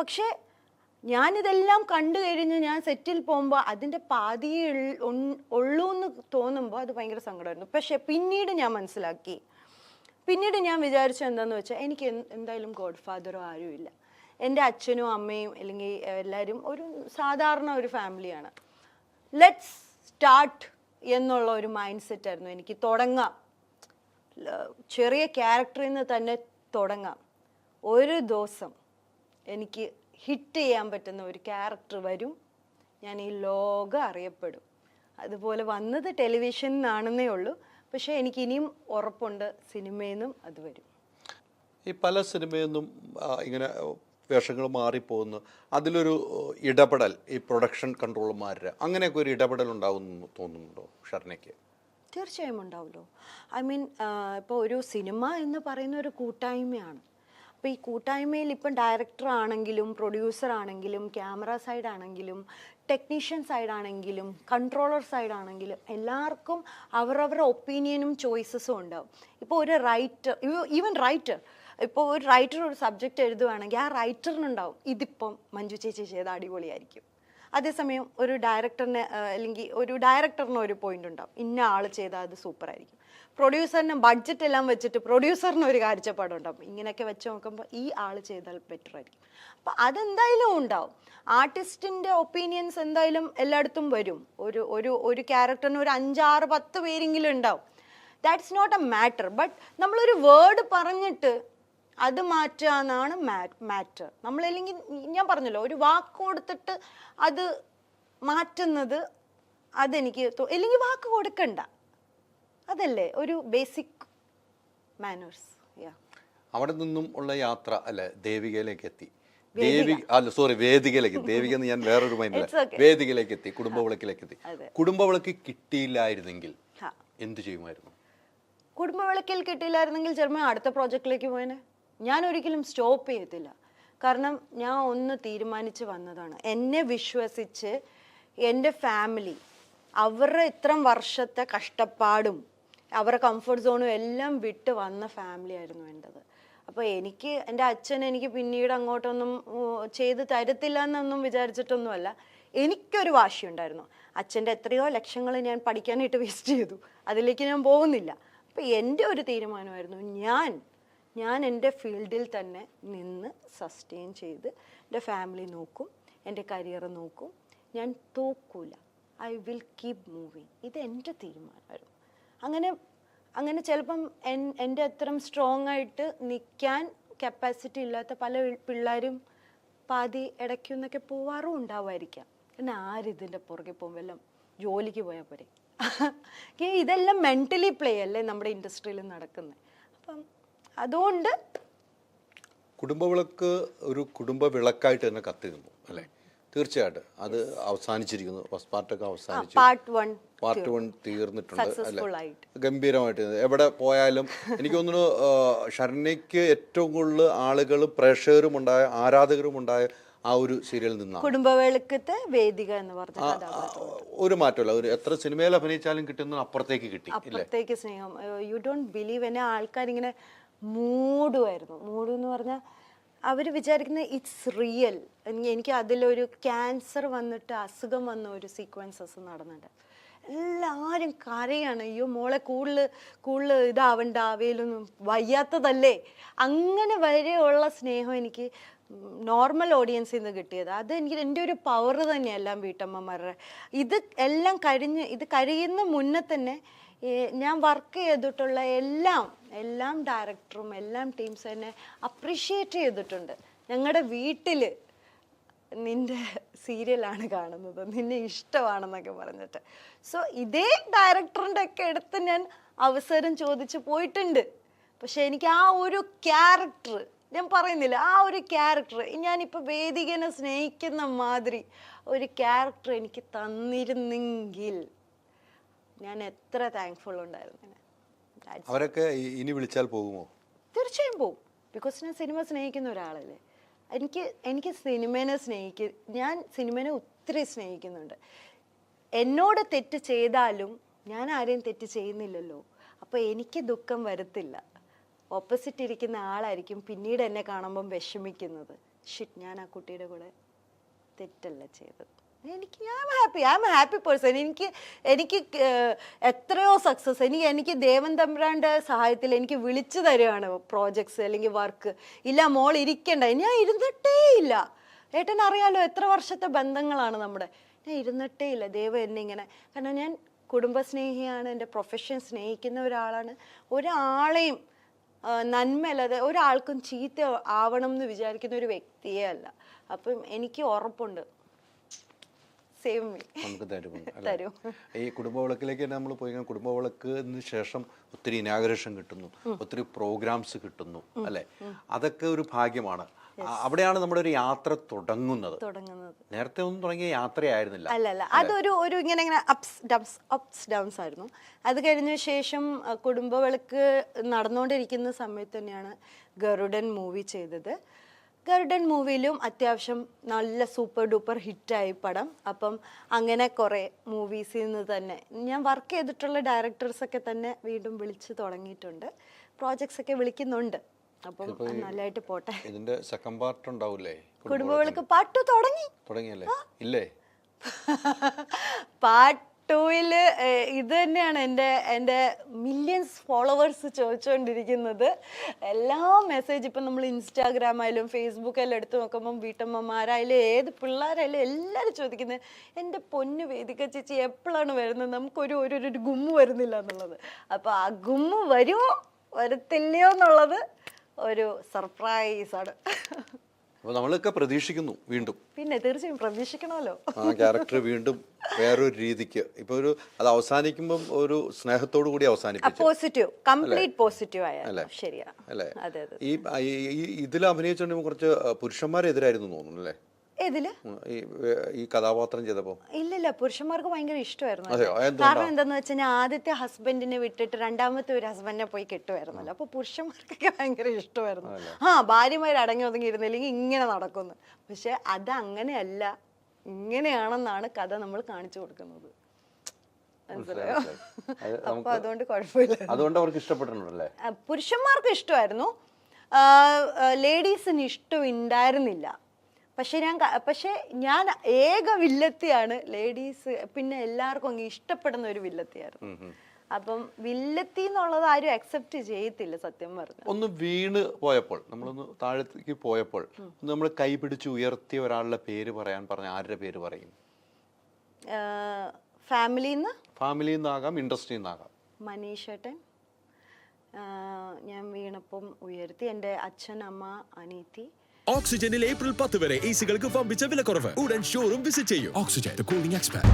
പക്ഷേ ഞാനിതെല്ലാം കണ്ടു കഴിഞ്ഞ് ഞാൻ സെറ്റിൽ പോകുമ്പോൾ അതിന്റെ പാതിയെ ഉള്ളൂ എന്ന് തോന്നുമ്പോൾ അത് ഭയങ്കര സങ്കടമായിരുന്നു. പക്ഷേ പിന്നീട് ഞാൻ മനസ്സിലാക്കി. പിന്നീട് ഞാൻ വിചാരിച്ചു എന്താണെന്ന് വെച്ചാൽ എനിക്ക് എന്തായാലും ഗോഡ് ഫാദറോ ആരുമില്ല എന്റെ അച്ഛനും അമ്മയും അല്ലെങ്കിൽ എല്ലാവരും ഒരു സാധാരണ ഒരു ഫാമിലിയാണ്. ലെറ്റ്സ് സ്റ്റാർട്ട് എന്നുള്ള ഒരു മൈൻഡ് സെറ്റ് ആയിരുന്നു എനിക്ക് തുടങ്ങാം. ചെറിയ ക്യാരക്ടറിൽ നിന്ന് തന്നെ തുടങ്ങാം. ഒരു ദിവസം എനിക്ക് ഹിറ്റ് ചെയ്യാൻ പറ്റുന്ന ഒരു ക്യാരക്ടർ വരും. ഞാൻ ഈ ലോകം അറിയപ്പെടും. അതുപോലെ വന്നത് ടെലിവിഷനിൽ നിന്നാണെന്നേ ഉള്ളൂ. പക്ഷേ എനിക്ക് ഇനിയും ഉറപ്പുണ്ട് സിനിമയിൽ നിന്നും അത് വരും. ഈ പല സിനിമയിൽ നിന്നും ഇങ്ങനെ വേഷങ്ങൾ മാറിപ്പോകുന്നു. അതിലൊരു ഇടപെടൽ ഈ പ്രൊഡക്ഷൻ കൺട്രോളർമാരുടെ അങ്ങനെയൊക്കെ ഒരു ഇടപെടൽ ഉണ്ടാവുമെന്ന് തോന്നുന്നുണ്ടോ ഷർണയ്ക്ക് തീർച്ചയായും ഉണ്ടാവുമല്ലോ. ഐ മീൻ ഇപ്പോൾ ഒരു സിനിമ എന്ന് പറയുന്ന ഒരു കൂട്ടായ്മയാണ്. അപ്പോൾ ഈ കൂട്ടായ്മയിൽ ഇപ്പം ഡയറക്ടർ ആണെങ്കിലും പ്രൊഡ്യൂസർ ആണെങ്കിലും ക്യാമറ സൈഡ് ആണെങ്കിലും ടെക്നീഷ്യൻ സൈഡ് ആണെങ്കിലും കൺട്രോളർ സൈഡ് ആണെങ്കിലും എല്ലാവർക്കും അവരവരുടെ ഒപ്പീനിയനും ചോയ്സസും ഉണ്ടാവും ഇപ്പോൾ ഒരു റൈറ്റർ ഈവൻ റൈറ്റർ ഇപ്പോൾ ഒരു റൈറ്റർ ഒരു സബ്ജക്റ്റ് എഴുതുവാണെങ്കിൽ ആ റൈറ്ററിനുണ്ടാവും ഇതിപ്പം മഞ്ജു ചേച്ചി ചെയ്ത അടിപൊളിയായിരിക്കും. അതേസമയം ഒരു ഡയറക്ടറിന് അല്ലെങ്കിൽ ഒരു ഡയറക്ടറിന് ഒരു പോയിന്റ് ഉണ്ടാവും. ഇന്ന ആൾ ചെയ്താൽ അത് സൂപ്പർ ആയിരിക്കും പ്രൊഡ്യൂസറിന് ബഡ്ജറ്റ് എല്ലാം വെച്ചിട്ട് പ്രൊഡ്യൂസറിന് ഒരു കാഴ്ചപ്പാടുണ്ടാവും ഇങ്ങനെയൊക്കെ വെച്ച് നോക്കുമ്പോൾ ഈ ആൾ ചെയ്താൽ ബെറ്റർ ആയിരിക്കും. അപ്പോൾ അതെന്തായാലും ഉണ്ടാവും. ആർട്ടിസ്റ്റിന്റെ ഒപ്പീനിയൻസ് എന്തായാലും എല്ലായിടത്തും വരും. ഒരു ഒരു ഒരു ക്യാരക്ടറിന് ഒരു അഞ്ചാറ് പത്ത് പേരെങ്കിലും ഉണ്ടാവും. That's not a matter but നമ്മളൊരു വേർഡ് പറഞ്ഞിട്ട് അത് മാറ്റുക എന്നാണ് മാറ്റർ. നമ്മളല്ലെങ്കിൽ ഞാൻ പറഞ്ഞല്ലോ ഒരു വാക്ക് കൊടുത്തിട്ട് അത് മാറ്റുന്നത് അതെനിക്ക് അല്ലെങ്കിൽ വാക്ക് കൊടുക്കണ്ട. അതല്ലേ ഒരു ബേസിക് മാനേഴ്സ് അവിടെ നിന്നും ഉള്ള യാത്ര അല്ലെ ദേവികയിലേക്ക് എത്തി. ദേവി അല്ല സോറി വേദികയിലേക്ക് ദേവിക എന്ന് ഞാൻ വേറൊരു മൈൻഡില്ല okay. വേദികയിലേക്ക് എത്തി കുടുംബവിളക്കിലേക്ക് എത്തി. കുടുംബ കുടുംബവിളക്ക് കിട്ടിയില്ലായിരുന്നെങ്കിൽ എന്ത് ചെയ്യുമായിരുന്നു? കുടുംബവിളക്കിൽ കിട്ടിയില്ലായിരുന്നെങ്കിൽ ചിലപ്പോൾ അടുത്ത പ്രോജക്റ്റിലേക്ക് പോയേനെ. ഞാൻ ഒരിക്കലും സ്റ്റോപ്പ് ചെയ്യത്തില്ല. കാരണം ഞാൻ ഒന്ന് തീരുമാനിച്ച് വന്നതാണ്. എന്നെ വിശ്വസിച്ച് എന്റെ ഫാമിലി അവരുടെ ഇത്രയും വർഷത്തെ കഷ്ടപ്പാടും അവരുടെ കംഫർട്ട് സോണും എല്ലാം വിട്ട് വന്ന ഫാമിലി ആയിരുന്നു എന്റെത്. അപ്പോൾ എനിക്ക് എന്റെ അച്ഛൻ എനിക്ക് പിന്നീട് അങ്ങോട്ടൊന്നും ചെയ്ത് തരത്തില്ല എന്നൊന്നും വിചാരിച്ചിട്ടൊന്നുമല്ല. എനിക്കൊരു വാശിയുണ്ടായിരുന്നു. അച്ഛന്റെ എത്രയോ ലക്ഷങ്ങൾ ഞാൻ പഠിക്കാനായിട്ട് വേസ്റ്റ് ചെയ്തു. അതിലേക്ക് ഞാൻ പോകുന്നില്ല. അപ്പോൾ എന്റെ ഒരു തീരുമാനമായിരുന്നു ഞാൻ ഞാൻ എന്റെ ഫീൽഡിൽ തന്നെ നിന്ന് സസ്റ്റെയിൻ ചെയ്ത് എന്റെ ഫാമിലി നോക്കും എന്റെ കരിയർ നോക്കും. ഞാൻ തോക്കൂല. ഐ വിൽ കീപ് മൂവിങ് ഇത് എന്റെ തീരുമാനമായിരുന്നു. അങ്ങനെ അങ്ങനെ ചിലപ്പം എൻ എന്റെ അത്രയും സ്ട്രോങ് ആയിട്ട് നിൽക്കാൻ കപ്പാസിറ്റി ഇല്ലാത്ത പല പിള്ളേരും പാതി ഇടയ്ക്കുന്നൊക്കെ പോവാറും ഉണ്ടാവുമായിരിക്കാം. പിന്നെ ആരിതിന്റെ പുറകെ പോകും? വല്ലതും ജോലിക്ക് പോയാൽ പോരെ? ഇതെല്ലാം മെന്റലി പ്ലേ അല്ലേ നമ്മുടെ ഇൻഡസ്ട്രിയിൽ നടക്കുന്നത് അപ്പം അതുകൊണ്ട് കുടുംബവിളക്ക് ഒരു കുടുംബ വിളക്കായിട്ട് തന്നെ കത്തിരുന്നു അല്ലേ? തീർച്ചയായിട്ടും. അത് അവസാനിച്ചിരിക്കുന്നു. ഫസ്റ്റ് പാർട്ടൊക്കെ അവസാനിച്ചു. പാർട്ട് വൺ പാർട്ട് വൺ തീർന്നിട്ടുണ്ട് അല്ലെ? ഗംഭീരമായിട്ട്. എവിടെ പോയാലും എനിക്ക് തോന്നുന്നു ഷർണയ്ക്ക് ഏറ്റവും കൂടുതൽ ആളുകളും പ്രേക്ഷകരും ഉണ്ടായ ആരാധകരും ഉണ്ടായ ആ ഒരു സീരിയലിൽ നിന്നാണ്. കുടുംബവേളക്കത്തെ വേദിക എന്ന് പറഞ്ഞ ഒരു മാറ്റമല്ല. ഒരു എത്ര സിനിമയിൽ അഭിനയിച്ചാലും കിട്ടുന്ന അപ്പുറത്തേക്ക് കിട്ടി അപ്പുറത്തേക്ക് സ്നേഹം. യു ഡോണ്ട് ബിലീവ് എന്നെ. ആൾക്കാരിങ്ങനെ മൂടുമായിരുന്നു മൂടും എന്ന് പറഞ്ഞാൽ അവർ വിചാരിക്കുന്ന ഇറ്റ്സ് റിയൽ എനിക്ക് അതിലൊരു ക്യാൻസർ വന്നിട്ട് അസുഖം വന്ന ഒരു സീക്വൻസസ് നടന്നിട്ടുണ്ട് എല്ലാവരും കരയാണ് അയ്യോ മോളെ കൂടുതൽ കൂടുതൽ ഇതാവണ്ട അവയിലൊന്നും വയ്യാത്തതല്ലേ? അങ്ങനെ വരെയുള്ള സ്നേഹം എനിക്ക് നോർമൽ ഓഡിയൻസിൽ നിന്ന് കിട്ടിയത്. അത് എനിക്ക് എന്റെ ഒരു പവർ തന്നെയെല്ലാം വീട്ടമ്മമാരുടെ. ഇത് എല്ലാം കഴിഞ്ഞ് ഇത് കഴിയുന്ന മുന്നേ തന്നെ ഞാൻ വർക്ക് ചെയ്തിട്ടുള്ള എല്ലാം എല്ലാം ഡയറക്ടറും എല്ലാം ടീംസ് തന്നെ അപ്രിഷ്യേറ്റ് ചെയ്തിട്ടുണ്ട്. ഞങ്ങളുടെ വീട്ടിൽ നിന്റെ സീരിയലാണ് കാണുന്നത്. നിന്നെ ഇഷ്ടമാണെന്നൊക്കെ പറഞ്ഞിട്ട്. സോ ഇതേ ഡയറക്ടറിന്റെ ഒക്കെ അടുത്ത് ഞാൻ അവസരം ചോദിച്ച് പോയിട്ടുണ്ട്. പക്ഷെ എനിക്ക് ആ ഒരു ക്യാരക്ടർ ഞാൻ പറയുന്നില്ല. ആ ഒരു ക്യാരക്ടർ ഞാനിപ്പോൾ വേദികനെ സ്നേഹിക്കുന്ന മാതിരി ഒരു ക്യാരക്ടർ എനിക്ക് തന്നിരുന്നെങ്കിൽ ഞാൻ എത്ര താങ്ക്ഫുൾ ഉണ്ടായിരുന്നു. അവരൊക്കെ ഇനി വിളിച്ചാൽ പോകുമോ? തീർച്ചയായും പോകും. ബിക്കോസ് ഞാൻ സിനിമ സ്നേഹിക്കുന്ന ഒരാളല്ലേ. എനിക്ക് എനിക്ക് സിനിമേനെ സ്നേഹിക്ക ഞാൻ സിനിമേനെ ഒത്തിരി സ്നേഹിക്കുന്നുണ്ട്. എന്നോട് തെറ്റ് ചെയ്താലും ഞാൻ ആരെയും തെറ്റ് ചെയ്യുന്നില്ലല്ലോ. അപ്പോൾ എനിക്ക് ദുഃഖം വരത്തില്ല. ഓപ്പോസിറ്റ് ഇരിക്കുന്ന ആളായിരിക്കും പിന്നീട് എന്നെ കാണുമ്പം വിഷമിക്കുന്നത്. ഷിറ്റ് ഞാൻ ആ കുട്ടിയുടെ കൂടെ തെറ്റല്ല ചെയ്തത്. എനിക്ക് ഞാൻ happy I'm happy person എനിക്ക് എനിക്ക് എത്രയോ സക്സസ് എനിക്ക് എനിക്ക് ദേവൻ തമ്പ്രാന്റെ സഹായത്തിൽ എനിക്ക് വിളിച്ചു തരുവാണ് പ്രോജക്ട്സ് അല്ലെങ്കിൽ വർക്ക് ഇല്ല മോൾ ഇരിക്കണ്ട. ഞാൻ ഇരുന്നിട്ടേ ഇല്ല. ഏട്ടൻ അറിയാലോ എത്ര വർഷത്തെ ബന്ധങ്ങളാണ് നമ്മുടെ. ഞാൻ ഇരുന്നിട്ടേ ഇല്ല. ദൈവം എന്നെ ഇങ്ങനെ കാരണം ഞാൻ കുടുംബസ്നേഹിയാണ് എന്റെ പ്രൊഫഷൻ സ്നേഹിക്കുന്ന ഒരാളാണ്. ഒരാളെയും നന്മയല്ലാതെ ഒരാൾക്കും ചീത്ത ആവണം എന്ന് വിചാരിക്കുന്ന ഒരു വ്യക്തിയേ അല്ല. അപ്പം എനിക്ക് ഉറപ്പുണ്ട്. സേവ് മീ നമുക്ക് അല്ലേ? തരും. ഈ കുടുംബവിളക്കിലേക്ക് തന്നെ നമ്മൾ പോയി കുടുംബവിളക്കിന് ശേഷം ഒത്തിരി ഇനാഗ്രേഷൻ കിട്ടുന്നു. ഒത്തിരി പ്രോഗ്രാംസ് കിട്ടുന്നു. അല്ലെ? അതൊക്കെ ഒരു ഭാഗ്യമാണ്. അവിടെയാണ് നമ്മുടെ ഒരു യാത്ര തുടങ്ങുന്നത്. നേരത്തെ ഒന്നും തുടങ്ങിയ യാത്രയായിരുന്നില്ല. അല്ല അല്ല? അതൊരു ഒരു ഇങ്ങനെ ഇങ്ങനെ അപ്സ് ഡൗൺസ് അപ്സ് ഡൗൺസ് ആയിരുന്നു. അത് കഴിഞ്ഞ ശേഷം കുടുംബവിളക്ക് നടന്നുകൊണ്ടിരിക്കുന്ന സമയത്ത് തന്നെയാണ് ഗരുഡൻ മൂവി ചെയ്തത്. ഗരുഡൻ മൂവിയിലും അത്യാവശ്യം നല്ല സൂപ്പർ ഡൂപ്പർ ഹിറ്റായി പടം. അപ്പം അങ്ങനെ കുറേ മൂവീസിൽ നിന്ന് തന്നെ ഞാൻ വർക്ക് ചെയ്തിട്ടുള്ള ഡയറക്ടേഴ്സൊക്കെ തന്നെ വീണ്ടും വിളിച്ച് തുടങ്ങിയിട്ടുണ്ട്. പ്രോജക്ട്സ് ഒക്കെ വിളിക്കുന്നുണ്ട്. അപ്പം നല്ലതായിട്ട് പോട്ടെ. ഇതിന്റെ സെക്കൻഡ് പാർട്ട് ഉണ്ടാവില്ലേ? കുടുംബവിളക്ക് പാട്ട് തുടങ്ങി. തുടങ്ങിയല്ലേ? ഇല്ലേ? പാർട്ട് ടൂവിൽ ഇത് തന്നെയാണ് എന്റെ എന്റെ മില്യൺസ് ഫോളോവേഴ്സ് ചോദിച്ചുകൊണ്ടിരിക്കുന്നത് എല്ലാ മെസ്സേജ് ഇപ്പം നമ്മൾ ഇൻസ്റ്റാഗ്രാം ആയാലും ഫേസ്ബുക്കിലും എടുത്ത് നോക്കുമ്പം വീട്ടമ്മമാരായാലും ഏത് പിള്ളേരായാലും എല്ലാവരും ചോദിക്കുന്നത് എന്റെ പൊന്നു വേദിക ചേച്ചി എപ്പോഴാണ് വരുന്നത്? നമുക്കൊരു ഒരു ഒരു ഗുമ്മ് വരുന്നില്ല എന്നുള്ളത്. അപ്പോൾ ആ ഗുമ്മ് വരുമോ? വരത്തില്ലയോ എന്നുള്ളത് ഒരു സർപ്രൈസാണ് അപ്പോൾ നമ്മളൊക്കെ പ്രതീക്ഷിക്കുന്നു വീണ്ടും. പിന്നെ തീർച്ചയായും പ്രതീക്ഷിക്കണമല്ലോ. ആ ക്യാരക്ടർ വീണ്ടും വേറൊരു രീതിക്ക്. ഇപ്പൊ ഒരു അത് അവസാനിക്കുമ്പോൾ ഒരു സ്നേഹത്തോടു കൂടി അവസാനിപ്പിച്ചു. പോസിറ്റീവ് കംപ്ലീറ്റ് പോസിറ്റീവ് ശരിയാ അല്ലേ? ഈ ഇതിൽ അഭിനയിച്ചുകൊണ്ട് കുറച്ച് പുരുഷന്മാരെതിരായിരുന്നു തോന്നുന്നു അല്ലേ? ഈ കഥാപാത്രം ചെയ്തപ്പോ. ഇല്ലില്ല പുരുഷന്മാർക്ക് ഭയങ്കര ഇഷ്ടമായിരുന്നു? കാരണം എന്താന്ന് വെച്ചാൽ ആദ്യത്തെ ഹസ്ബൻഡിനെ വിട്ടിട്ട് രണ്ടാമത്തെ ഒരു ഹസ്ബൻഡിനെ പോയി കെട്ടുമായിരുന്നല്ലോ. അപ്പൊ പുരുഷന്മാർക്കൊക്കെ ഭയങ്കര ഇഷ്ടമായിരുന്നു. ആ ഭാര്യമാർ അടങ്ങി ഒതുങ്ങിയിരുന്നില്ലെങ്കിൽ ഇങ്ങനെ നടക്കുന്നു. പക്ഷെ അത് അങ്ങനെയല്ല. ഇങ്ങനെയാണെന്നാണ് കഥ നമ്മൾ കാണിച്ചു കൊടുക്കുന്നത്. അപ്പൊ അതുകൊണ്ട് കുഴപ്പമില്ല. അതുകൊണ്ട് അവർക്ക് ഇഷ്ടപ്പെട്ടിട്ടുണ്ടല്ലേ? പുരുഷന്മാർക്ക് ഇഷ്ടമായിരുന്നു. ലേഡീസിന് ഇഷ്ടം ഉണ്ടായിരുന്നില്ല. പക്ഷെ ഞാൻ പക്ഷെ ഞാൻ ഏക വില്ലത്തിയാണ്. ലേഡീസ് പിന്നെ എല്ലാവർക്കും അങ്ങ് ഇഷ്ടപ്പെടുന്ന ഒരു വില്ലത്തിയായിരുന്നു. അപ്പം വില്ലത്തി എന്നുള്ളത് ആരും അക്സെപ്റ്റ് ചെയ്യത്തില്ല സത്യം പറഞ്ഞു ഒന്ന് വീണ് പോയപ്പോൾ നമ്മളൊന്ന് താഴത്തേക്ക് പോയപ്പോൾ നമ്മൾ കൈ പിടിച്ച് ഉയർത്തിയ ഒരാളുടെ പേര് പറയാൻ പറഞ്ഞ ആരുടെ പേര് പറയും? ഫാമിലിയിൽ നിന്ന് ഫാമിലിയിൽ നിന്നാകാം ഇൻഡസ്ട്രിയിൽ നിന്നാകാം മനീഷേട്ടൻ ഞാൻ വീണപ്പം ഉയർത്തി. എന്റെ അച്ഛൻ അമ്മ അനീതി ഓക്സിജനിൽ ഏപ്രിൽ പത്ത് വരെ എ സികൾക്ക് പമ്പിച്ച വിലക്കുറവ്. ഉടൻ ഷോറും വിസിറ്റ് ചെയ്യും. Oxygen the cooling expert